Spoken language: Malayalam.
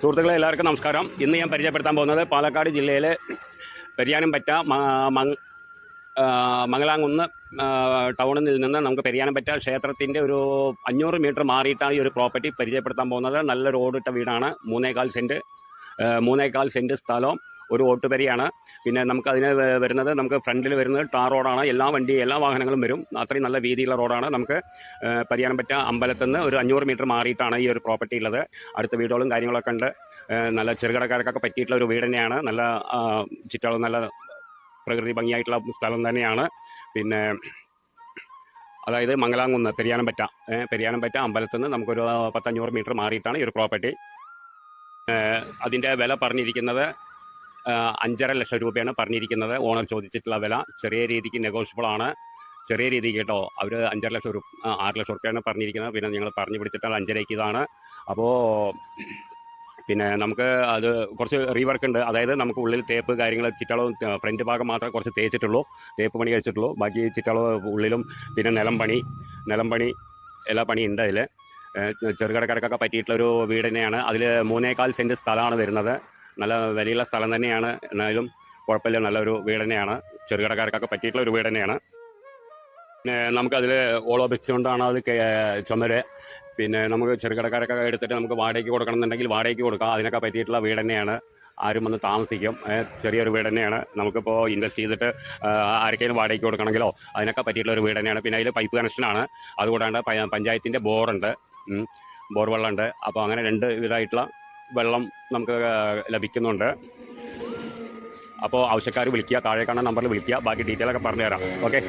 സുഹൃത്തുക്കളെ എല്ലാവർക്കും നമസ്കാരം. ഇന്ന് ഞാൻ പരിചയപ്പെടുത്താൻ പോകുന്നത് പാലക്കാട് ജില്ലയിലെ പെരിയാനംപറ്റ മ- മങ്- ആ, ടൗണിൽ നിന്ന് നമുക്ക് പെരിയാനംപറ്റ ക്ഷേത്രത്തിന്റെ ഒരു അഞ്ഞൂറ് മീറ്റർ മാറിയിട്ടാണ് ഈ ഒരു പ്രോപ്പർട്ടി പരിചയപ്പെടുത്താൻ പോകുന്നത്. നല്ല റോഡിട്ട വീടാണ്. മൂന്നേകാൽ സെന്റ് മൂന്നേകാൽ സെന്റ് സ്ഥലവും ഒരു ഓട്ടുപരിയാണ്. പിന്നെ നമുക്ക് അതിന് വരുന്നത് നമുക്ക് ഫ്രണ്ടിൽ വരുന്നത് ടാർ റോഡാണ്. എല്ലാ വണ്ടി എല്ലാ വാഹനങ്ങളും വരും. അത്രയും നല്ല വീതിയുള്ള റോഡാണ്. നമുക്ക് പരിയാനം പരിയാനംപറ്റ അമ്പലത്തിൽ നിന്ന് ഒരു അഞ്ഞൂറ് മീറ്റർ മാറിയിട്ടാണ് ഈ ഒരു പ്രോപ്പർട്ടി ഉള്ളത്. അടുത്ത വീടുകളും കാര്യങ്ങളൊക്കെ ഉണ്ട്. നല്ല ചെറുകിടക്കാർക്കൊക്കെ പറ്റിയിട്ടുള്ള ഒരു വീട് തന്നെയാണ്. നല്ല ചുറ്റളവ് നല്ല പ്രകൃതി ഭംഗിയായിട്ടുള്ള സ്ഥലം തന്നെയാണ്. പിന്നെ അതായത് മംഗലാംകുന്ന് പെരിയാനംപറ്റ. പെരിയാനംപറ്റ അമ്പലത്തിൽ നിന്ന് നമുക്കൊരു പത്തഞ്ഞൂറ് മീറ്റർ മാറിയിട്ടാണ് ഈ ഒരു പ്രോപ്പർട്ടി. അതിന്റെ വില പറഞ്ഞിരിക്കുന്നത് അഞ്ചര ലക്ഷം രൂപയാണ് പറഞ്ഞിരിക്കുന്നത്. ഓണർ ചോദിച്ചിട്ടുള്ള വില ചെറിയ രീതിക്ക് നെഗോഷ്യബിൾ ആണ്. ചെറിയ രീതിക്ക് കേട്ടോ. അവർ അഞ്ചര ലക്ഷം രൂപ ആറ് ലക്ഷം റുപ്യാണ് പറഞ്ഞിരിക്കുന്നത്. പിന്നെ ഞങ്ങൾ പറഞ്ഞു പിടിച്ചിട്ടുള്ള അഞ്ചരയ്ക്ക് ഇതാണ്. അപ്പോൾ പിന്നെ നമുക്ക് അത് കുറച്ച് റീവർക്ക് ഉണ്ട്. അതായത് നമുക്ക് ഉള്ളിൽ തേപ്പ് കാര്യങ്ങൾ ചിറ്റളവും ഫ്രണ്ട് ഭാഗം മാത്രമേ കുറച്ച് തേച്ചിട്ടുള്ളൂ. തേപ്പ് പണി കഴിച്ചിട്ടുള്ളൂ. ബാക്കി ചുറ്റളവ് ഉള്ളിലും പിന്നെ നിലം പണി നിലം പണി എല്ലാ പണിയും ഉണ്ട് അതിൽ ചെറുകിടക്കാർക്കൊക്കെ പറ്റിയിട്ടുള്ളൊരു വീട് തന്നെയാണ്. അതിൽ മൂന്നേകാൽ സെന്റ് സ്ഥലമാണ് വരുന്നത്. നല്ല വിലയുള്ള സ്ഥലം തന്നെയാണ്. എന്നാലും കുഴപ്പമില്ല. നല്ലൊരു വീട് തന്നെയാണ്. ചെറുകിടക്കാർക്കൊക്കെ പറ്റിയിട്ടുള്ള ഒരു വീട് തന്നെയാണ്. പിന്നെ നമുക്കതിൽ ഓളോ വെച്ചുകൊണ്ടാണ് അത് ചുമര്. പിന്നെ നമുക്ക് ചെറുകിടക്കാരൊക്കെ എടുത്തിട്ട് നമുക്ക് വാടകയ്ക്ക് കൊടുക്കണം എന്നുണ്ടെങ്കിൽ വാടകയ്ക്ക് കൊടുക്കാം. അതിനൊക്കെ പറ്റിയിട്ടുള്ള വീട് തന്നെയാണ്. ആരും വന്ന് താമസിക്കും. ചെറിയൊരു വീട് തന്നെയാണ്. നമുക്കിപ്പോൾ ഇൻവെസ്റ്റ് ചെയ്തിട്ട് ആരൊക്കെയും വാടകയ്ക്ക് കൊടുക്കണമെങ്കിലോ അതിനൊക്കെ പറ്റിയിട്ടുള്ള ഒരു വീട് തന്നെയാണ്. പിന്നെ അതിൽ പൈപ്പ് കണക്ഷനാണ് അതുകൂടാണ്ട് പഞ്ചായത്തിന്റെ ബോറുണ്ട്. ബോർ വെള്ളമുണ്ട്. അപ്പോൾ അങ്ങനെ രണ്ട് ഇതായിട്ടുള്ള വെള്ളം നമുക്ക് ലഭിക്കുന്നുണ്ട്. അപ്പോൾ ആവശ്യക്കാർ വിളിക്കുക താഴെ കാണുന്ന നമ്പറിൽ വിളിക്കുക. ബാക്കി ഡീറ്റെയിൽ ഒക്കെ പറഞ്ഞുതരാം. ഓക്കെ?